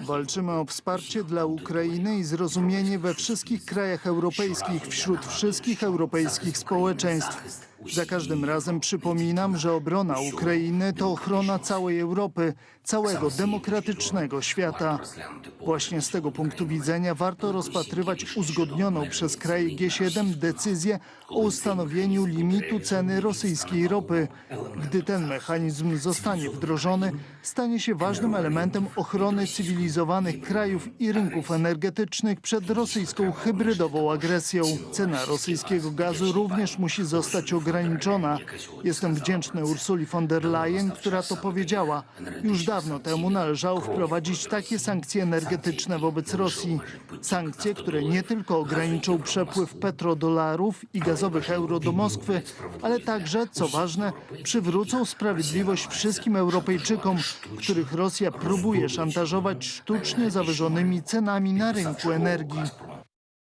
Walczymy o wsparcie dla Ukrainy i zrozumienie we wszystkich krajach europejskich, wśród wszystkich europejskich społeczeństw. Za każdym razem przypominam, że obrona Ukrainy to ochrona całej Europy, całego demokratycznego świata. Właśnie z tego punktu widzenia warto rozpatrywać uzgodnioną przez kraje G7 decyzję o ustanowieniu limitu ceny rosyjskiej ropy. Gdy ten mechanizm zostanie wdrożony, stanie się ważnym elementem ochrony cywilizowanych krajów i rynków energetycznych przed rosyjską hybrydową agresją. Cena rosyjskiego gazu również musi zostać ograniczona. Jestem wdzięczny Ursuli von der Leyen, która to powiedziała. Już dawno temu należało wprowadzić takie sankcje energetyczne wobec Rosji. Sankcje, które nie tylko ograniczą przepływ petrodolarów i gazowych euro do Moskwy, ale także, co ważne, przywrócą sprawiedliwość wszystkim Europejczykom, których Rosja próbuje szantażować sztucznie zawyżonymi cenami na rynku energii.